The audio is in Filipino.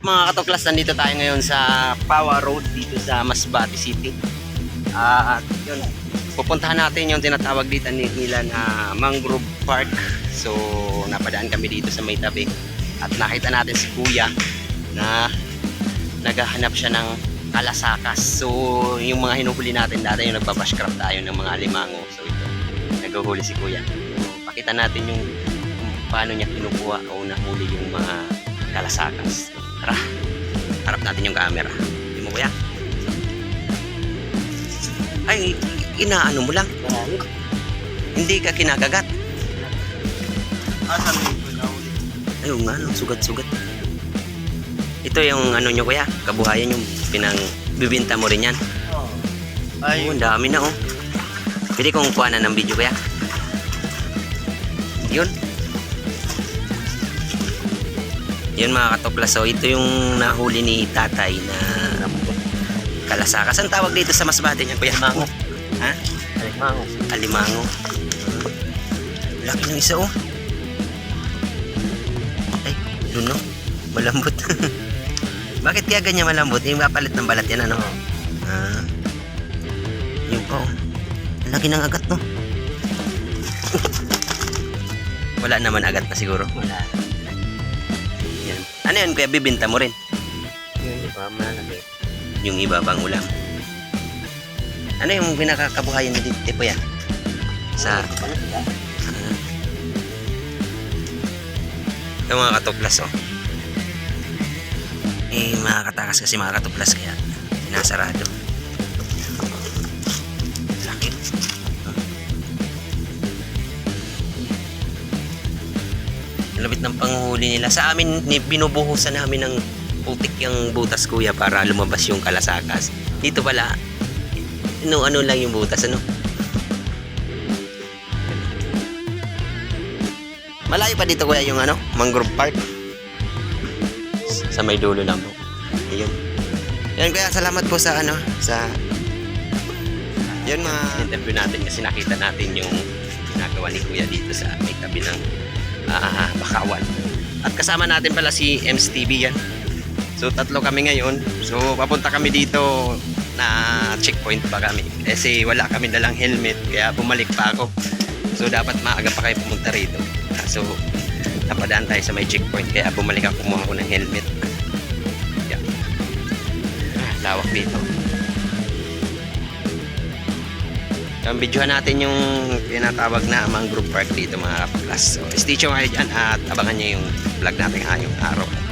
Mga katuklas, nandito tayo ngayon sa Pawa Road dito sa Masbate City. Ah, at yun, pupuntahan natin yung tinatawag dito ni- nila na Mangrove Park. So, napadaan kami dito sa may tabi. At nakita natin si Kuya na naghahanap siya ng kalasakas. So, yung mga hinuhuli natin dati, yung nagbabashcraft tayo ng mga alimango. So, ito, naghuhuli si Kuya. Pakita natin yung paano niya kinukuha o nahuli yung mga kalasakas. Tara, harap natin yung camera. Hindi mo kuya? Ay, inaano mo lang. Hindi ka kinakagat. Asan? Ayun nga, sugat-sugat. Ito yung ano nyo kuya, kabuhayan yung pinang bibinta mo rin yan. Oo. Ay, Ay, ang dami na oh. Pwede kong kuha na ng video kuya. Yun. Yun mga katoplas. So ito yung nahuli ni tatay na kalasakas. Ang tawag dito sa masbate niya kuya? Alimango. Ha? alimango. Alimango. Laki ng isa oh. Ay, doon no. Malambot. Bakit kaya ganyan malambot? Yung kapalit ng balat yan ano? Ah. Yun pa oh. Laki ng agat no. Wala naman agat na siguro. Wala. Ano yun kuya? Bibinta mo rin. Yun, di ba? Malaki. Yung iba pang ulam. Ano yung pinakakabuhayan na dito po yan? Sa Ito mga katuklas oh. Eh mga katakas kasi mga katuklas kaya sinasarado. Ng panghuli nila. Sa amin, binubuhusan namin ng putik yung butas kuya para lumabas yung kalasakas. Dito pala, no, ano lang yung butas, ano? Malayo pa dito kuya yung ano, mangrove park. Sa may dulo lang po. Ayun. Yan kuya, salamat po sa ano, sa yun mga interview natin kasi nakita natin yung ginagawa ni kuya dito sa may tabi ng ah, Bakawan. At kasama natin pala si Ems TV yan. So tatlo kami ngayon. So papunta kami dito na checkpoint pa kami. Kasi wala kami dalang helmet kaya bumalik pa ako. So dapat maaga pa kayo pumunta rito. So napadaan tayo sa may checkpoint kaya bumalik ako kumuha ko ng helmet. Yung videohan natin yung tinatawag na mangrove park dito mga kapaklas. So, stay tuned kayo dyan at abangan nyo yung vlog natin ngayong araw.